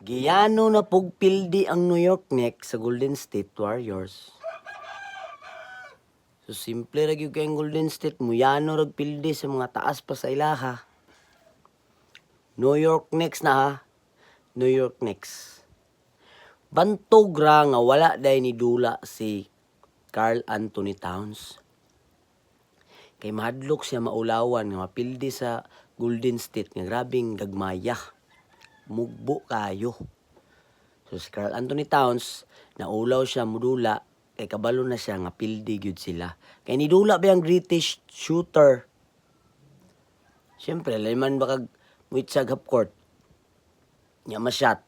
Giyano na pugpildi ang New York Knicks sa Golden State Warriors. So simple ra gyud kayong Golden State muyano rag pildi sa mga taas pa sa ilaha. New York Knicks na ha. New York Knicks. Bantog ra nga wala day ni dula si Carl Anthony Towns. Kay mahadlok siya maulawan nga mapildi sa Golden State nga grabing gagmaya. Mugbo kayo. So si Carl Anthony Towns, naulaw siya mudula, kay kabalo na siya nga pildi gyud sila. Kay nidula ba ang British shooter? Siyempre, layman ba kag muitsag half court? Nya ma-shot.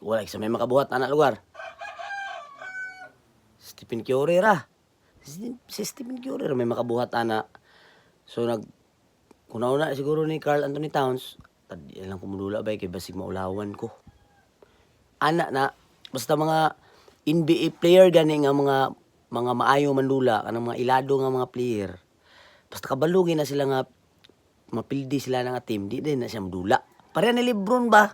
Wala sa may makabuhat anak lugar. Stephen Curry ra. Si, Stephen Curry ra may makabuhat ana. So nag kunauna siguro ni Carl Anthony Towns, tad lang kumudula ba kay basig maulawan ko. Ana na basta mga NBA player gani nga mga mga maayo mandula kanang mga ilado nga mga player. Basta kabalugin na sila nga mapildi sila nga team, di din na siya madula. Pareha ni Lebron ba?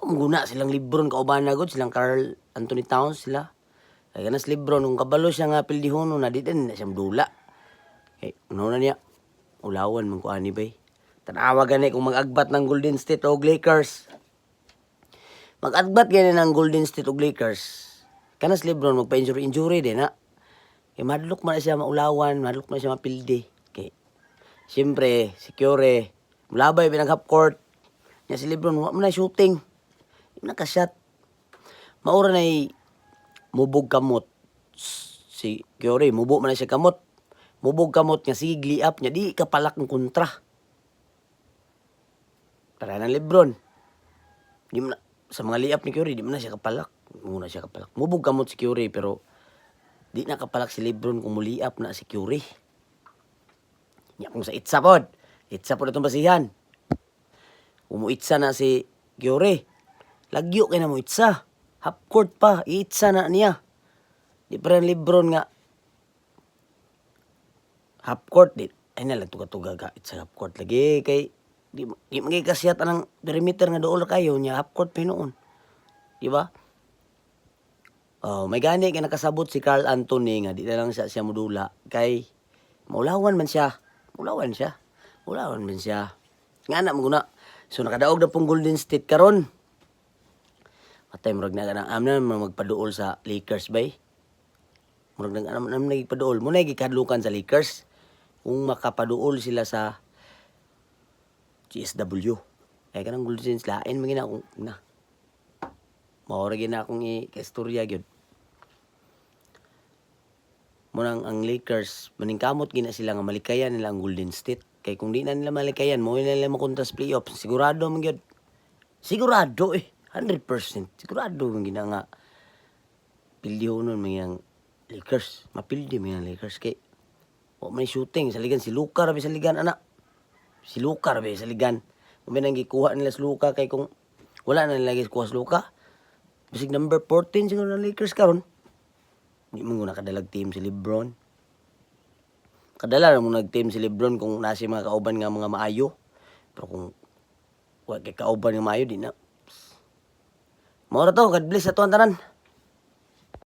Ang guna silang Lebron kauban na gud silang Carl Anthony Towns sila. Kaya na si Lebron kung kabalo siya nga pildihon na di din na siya madula. Kay ano na niya ulawan man ko ani bay. Tanawa gani kung mag-agbat ng Golden State o Lakers. Mag-agbat gani ng Golden State o Lakers. Kana si Lebron magpa-injury injury din na. Kay madlok man na siya maulawan, madlok man na siya mapildi. Kay Siyempre, si Curry, mulabay pinag half court. Nya si Lebron, wala mo na shooting. Di man nakashot. Maura na mubog kamot. Si Curry, mubo man na siya kamot. Mubog kamot nga sigli up niya, di kapalak ng kontra. Para ng Lebron. Di man sa mga liap ni Curry, di man na siya kapalak. Muna siya kapalak. Mubog kamot si Curry, pero di na kapalak si Lebron kung muliap na si Curry. Nya kung sa itsa pod. Itsa pod itong basihan. Umuitsa na si Gyore. Lagyo kay na mo itsa. Half court pa. Iitsa na niya. Di pa rin Lebron nga. Half court di. Ay na lang tuga-tuga ka. Itsa half court lagi. Kay di, di magiging kasiyat anang perimeter nga dool kayo niya. Half court pa noon. Di ba? Oh, may gani kay nakasabot si Carl Anthony nga di na lang siya siya modula kay maulawan man siya. Maulawan siya. Maulawan man siya. Nga na mo na. So nakadaog na pong Golden State karon. Matay murag na kanang amna magpaduol sa Lakers bay. Murag nang anam nam nagpaduol. Mo na gikadlukan sa Lakers kung makapaduol sila sa GSW. Kaya kanang Golden State lain magina akong na. Maura gina akong i-istorya gyud. Munang ang Lakers, maningkamot gina sila nga malikayan nila ang Golden State. Kay kung di na nila malikayan, mo na nila makunta sa playoffs. Sigurado man gyud. Sigurado eh. 100%. Sigurado man gina nga pildiho nun may ang Lakers. Mapildi ang Lakers kay o may shooting sa ligan si Luka rabi sa ligan anak. Si Luka rabi sa ligan. May nang gikuha nila sa Luka kay kung wala na nila gikuha sa Luka. Bisig number 14 siguro ng Lakers karon. Di mo na kadalag team si Lebron. Kadala na mo nag-team si Lebron kung nasi mga kauban nga mga maayo. Pero kung wala kay kauban nga maayo, di na. Mora to, God bless sa tuwan tanan.